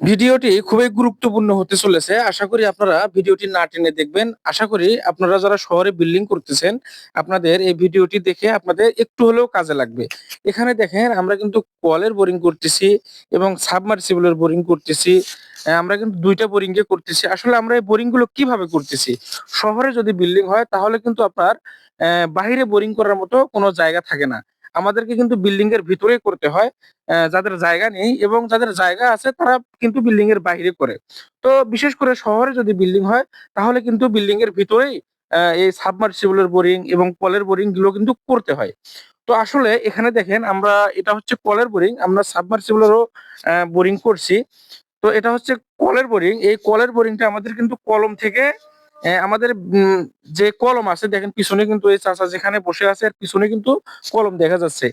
ভিডিওটি খুবই গুরুত্বপূর্ণ হতে চলেছে। আশা করি আপনারা ভিডিওটি না টেনে দেখবেন। আশা করি আপনারা যারা শহরে বিল্ডিং করতেছেন, আপনাদের এই ভিডিওটি দেখে আপনাদের একটু হলেও কাজে লাগবে। এখানে দেখেন, আমরা কিন্তু কলের বোরিং করতেছি এবং সাবমার্সিবলের বোরিং করতেছি। আমরা কিন্তু দুইটা বোরিং এ করতেছি। আসলে আমরা এই বোরিংগুলো কীভাবে করতেছি? শহরে যদি বিল্ডিং হয়, তাহলে কিন্তু আপনার বাইরে বোরিং করার মতো কোনো জায়গা থাকে না। আমাদেরকে কিন্তু বিল্ডিং এর ভিতরেই করতে হয় যাদের জায়গা নেই এবং যাদের জায়গা আছে তারা কিন্তু বিল্ডিং এর বাইরে করে। তো বিশেষ করে শহরে যদি বিল্ডিং হয়, তাহলে কিন্তু বিল্ডিং এর ভিতরেই এই সাবমার্সিবলের বোরিং এবং কলের বোরিংগুলো কিন্তু করতে হয়। তো আসলে এখানে দেখেন আমরা, এটা হচ্ছে কলের বোরিং আমরা সাবমার্সিবল সাবমার্সিবলেরও বোরিং করছি। তো এটা হচ্ছে কলের বোরিং এই কলের বোরিংটা আমাদের কিন্তু কলম থেকে আমাদের যে কলম আছে, দেখেন পিছনে কিন্তু এই চাচা যেখানে বসে আছে, এর পিছনে কিন্তু কলম দেখা যাচ্ছে।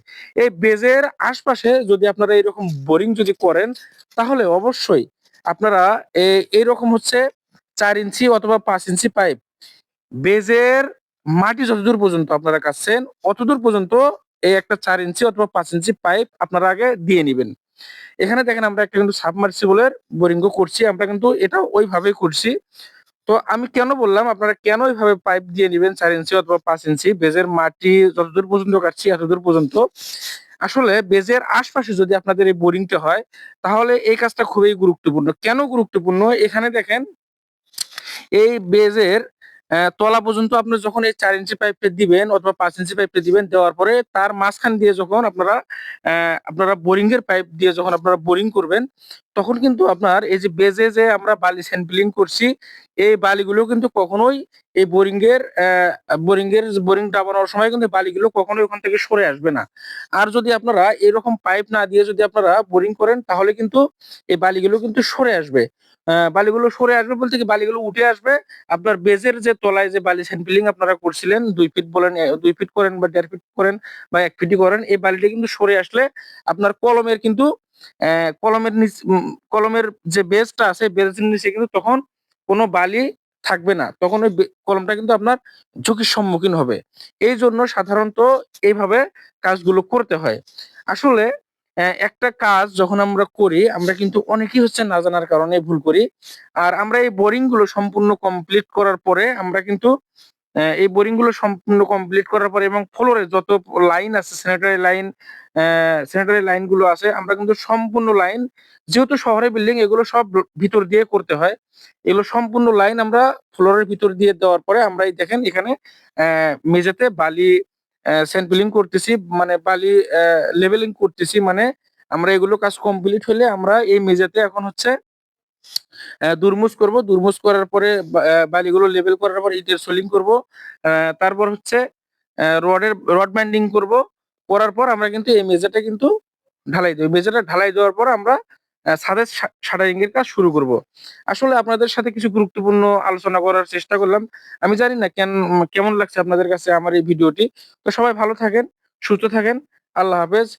এই বেজের আশপাশে যদি আপনারা এরকম বোরিং যদি করেন, তাহলে অবশ্যই আপনারা এইরকম হচ্ছে চার ইঞ্চি অথবা পাঁচ ইঞ্চি পাইপ। বেজের মাটি যতদূর পর্যন্ত আপনারা কাটছেন, অতদূর পর্যন্ত এই একটা চার ইঞ্চি অথবা পাঁচ ইঞ্চি পাইপ আপনারা আগে দিয়ে নেবেন। এখানে দেখেন আমরা একটা কিন্তু সাবমার্সিবলের বোরিংও করছি, আমরা কিন্তু এটা ওইভাবেই করছি। তো আমি কেন বললাম, আপনারা কেন এইভাবে পাইপ দিয়ে নেবেন চার ইঞ্চি অথবা পাঁচ ইঞ্চি বেজের মাটি যতদূর পর্যন্ত কাটছি এতদূর পর্যন্ত। আসলে বেজের আশপাশে যদি আপনাদের এই বোরিংটা হয়, তাহলে এই কাজটা খুবই গুরুত্বপূর্ণ। কেন গুরুত্বপূর্ণ? এখানে দেখেন, এই বেজের তলা পর্যন্ত আপনি যখন এই চার ইঞ্চি পাইপটা দিবেন অথবা পাঁচ ইঞ্চি পাইপটা দিবেন, দেওয়ার পরে তার মাঝখান দিয়ে যখন আপনারা আপনারা বোরিং এর পাইপ দিয়ে যখন আপনারা বোরিং করবেন, তখন কিন্তু আপনার এই যে বেজে যে আমরা বালি স্যাম্পলিং করছি এই বালিগুলো কিন্তু কখনোই এই বোরিং এর বোরিং এর বোরিং ডাবানোর সময় কিন্তু বালিগুলো কখনোই ওখান থেকে সরে আসবে না। আর যদি আপনারা এরকম পাইপ না দিয়ে যদি আপনারা বোরিং করেন, তাহলে কিন্তু এই বালিগুলো কিন্তু সরে আসবে। বালিগুলো সরে আসবে বলতে কি বালিগুলো উঠে আসবে। আপনার বেজের যে তলায় যে বালি স্যাম্পলিং আপনারা করছিলেন, দুই ফিট বলেন দুই ফিট করেন বা দেড় ফিট করেন বা এক ফিটই করেন, এই বালিটা কিন্তু সরে আসলে আপনার কলমের কিন্তু কলমের নিচ কলমের যে বেজটা আছে, বেজের নিচে কিন্তু তখন কোনো বালি থাকবে না। তখন ওই কলমটা কিন্তু আপনার ঝুঁকির সম্মুখীন হবে। এই জন্য সাধারণত এইভাবে কাজগুলো করতে হয়। আসলে একটা কাজ যখন আমরা করি, আমরা কিন্তু অনেকেই হচ্ছে না জানার কারণে ভুল করি। আর আমরা এই বোরিংগুলো সম্পূর্ণ কমপ্লিট করার পরে আমরা কিন্তু এই বোরিংগুলো সম্পূর্ণ কমপ্লিট করার পরে এবং ফ্লোরে যত লাইন আছে স্যানিটারি লাইন স্যানিটারি লাইনগুলো আছে, আমরা কিন্তু সম্পূর্ণ লাইন যেহেতু শহরে বিল্ডিং এগুলো সব ভিতর দিয়ে করতে হয়। এগুলো সম্পূর্ণ লাইন আমরা ফ্লোরের ভিতর দিয়ে দেওয়ার পরে আমরা এই দেখেন এখানে মেঝেতে বালি স্যাম্পলিং করতেছি মানে বালি লেভেলিং করতেছি মানে আমরা এগুলো কাজ কমপ্লিট হলে আমরা এই মেঝেতে এখন হচ্ছে দুরমুজ করব। দুরমুজ করার পরে বালিগুলো লেভেল করার পর ইটের সোলিং করব। তারপর হচ্ছে রডের রড বাইন্ডিং করব। করার পর আমরা কিন্তু এই মেঝেটা কিন্তু ঢালাই দেবো। মেঝেটা ঢালাই দেওয়ার পর আমরা ছাদের শাটারিং এর কাজ শুরু করব। আসলে আপনাদের সাথে কিছু গুরুত্বপূর্ণ আলোচনা করার চেষ্টা করলাম। আমি জানি না কেন, কেমন লাগছে আপনাদের কাছে আমার এই ভিডিওটি। তো সবাই ভালো থাকেন, সুস্থ থাকেন। আল্লাহ হাফেজ।